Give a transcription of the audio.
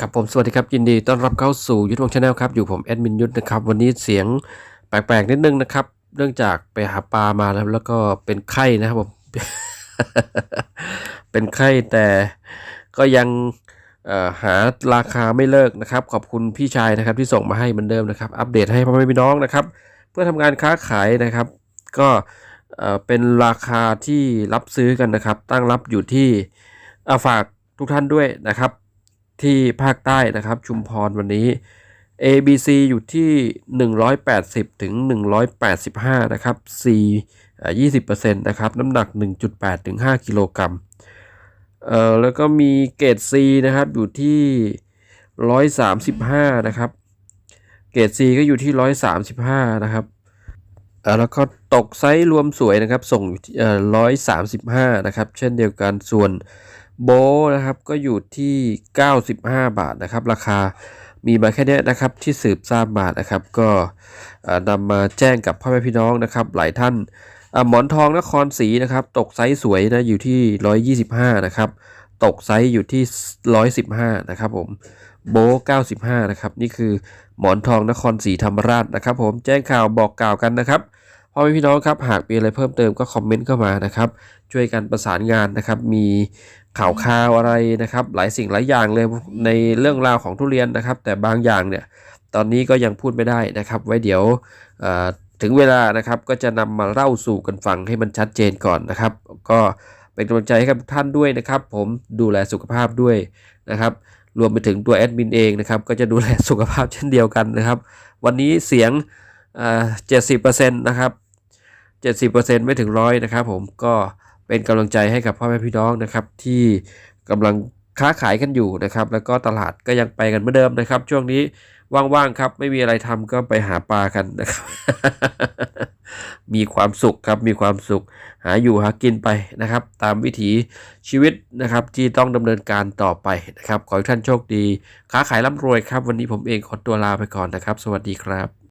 ครับผมสวัสดีครับยินดีต้อนรับเข้าสู่ยุทธวงชาแนลครับอยู่ผมแอดมินยุทธนะครับวันนี้เสียงแปลกๆนิดนึงนะครับ เนื่องจากไปหาปลามาแล้วแล้วก็เป็นไข้นะครับผมเป็นไข้แต่ก็ยังหาราคาไม่เลิกนะครับ ขอบคุณพี่ชายนะครับที่ส่งมาให้เหมือนเดิมนะครับ อัปเดตให้พ่อแม่พี่น้องนะครับ เพื่อทำงานค้าขายนะครับ ก็เป็นราคาที่รับซื้อกันนะครับ ตั้งรับอยู่ที่อะฝากทุกท่านด้วยนะครับ ที่ภาคใต้นะครับ ชุมพรวันนี้ ABC อยู่ที่ 180 ถึง 185 นะครับ C อ่า20%นะครับ น้ำหนัก 1.8 ถึง 5 กิโลกรัมเอ่อแล้วก็มีเกรด C นะครับ อยู่ที่ 135 นะครับ เกรด C ก็อยู่ที่ 135 นะครับเอ่อแล้วก็ตกไซส์รวมสวยนะครับ ส่งอยู่ที่เอ่อ135 นะครับ เช่นเดียวกันส่วน โบนะครับก็อยู่ที่ 95 บาทนะครับ ราคามีมาแค่นี้นะครับที่สืบทราบมานะครับ ก็นำมาแจ้งกับพ่อแม่พี่น้องนะครับ หลายท่านหมอนทองนครศรีนะครับ ตกไซส์สวยนะอยู่ที่ 125 นะครับ ตกไซส์อยู่ที่ 115 นะครับผมโบ95 นะครับ นี่คือหมอนทองนครศรีธรรมราชนะครับ ผมแจ้งข่าวบอกกล่าวกันนะครับพ่อแม่พี่น้องครับหากมีอะไรเพิ่มเติมก็คอมเมนต์เข้ามานะครับ ช่วยกันประสานงานนะครับ มี ข่าวข่าวอะไรนะครับ หลายสิ่งหลายอย่างเลยในเรื่องราวของทุเรียนนะครับ แต่บางอย่างเนี่ยตอนนี้ก็ยังพูดไม่ได้นะครับ ไว้เดี๋ยวถึงเวลานะครับก็จะนำมาเล่าสู่กันฟังให้มันชัดเจนก่อนนะครับ ก็เป็นกำลังใจให้กับทุกท่านด้วยนะครับ ผมดูแลสุขภาพด้วยนะครับ รวมไปถึงตัวแอดมินเองนะครับ ก็จะดูแลสุขภาพเช่นเดียวกันนะครับ วันนี้เสียงเจ็ดสิบเปอร์เซ็นต์นะครับ70%ไม่ถึงร้อยนะครับ ผมก็ เป็นกำลังใจให้กับพ่อแม่พี่น้องนะครับ ที่กำลังค้าขายกันอยู่นะครับ แล้วก็ตลาดก็ยังไปกันเหมือนเดิมนะครับ ช่วงนี้ว่างๆครับ ไม่มีอะไรทำก็ไปหาปลากันนะครับ มีความสุขครับมีความสุข หาอยู่หากินไปนะครับ ตามวิถีชีวิตนะครับ ที่ต้องดำเนินการต่อไปนะครับ ขอให้ท่านโชคดี ค้าขายร่ำรวยครับ วันนี้ผมเองขอตัวลาไปก่อนนะครับ สวัสดีครับ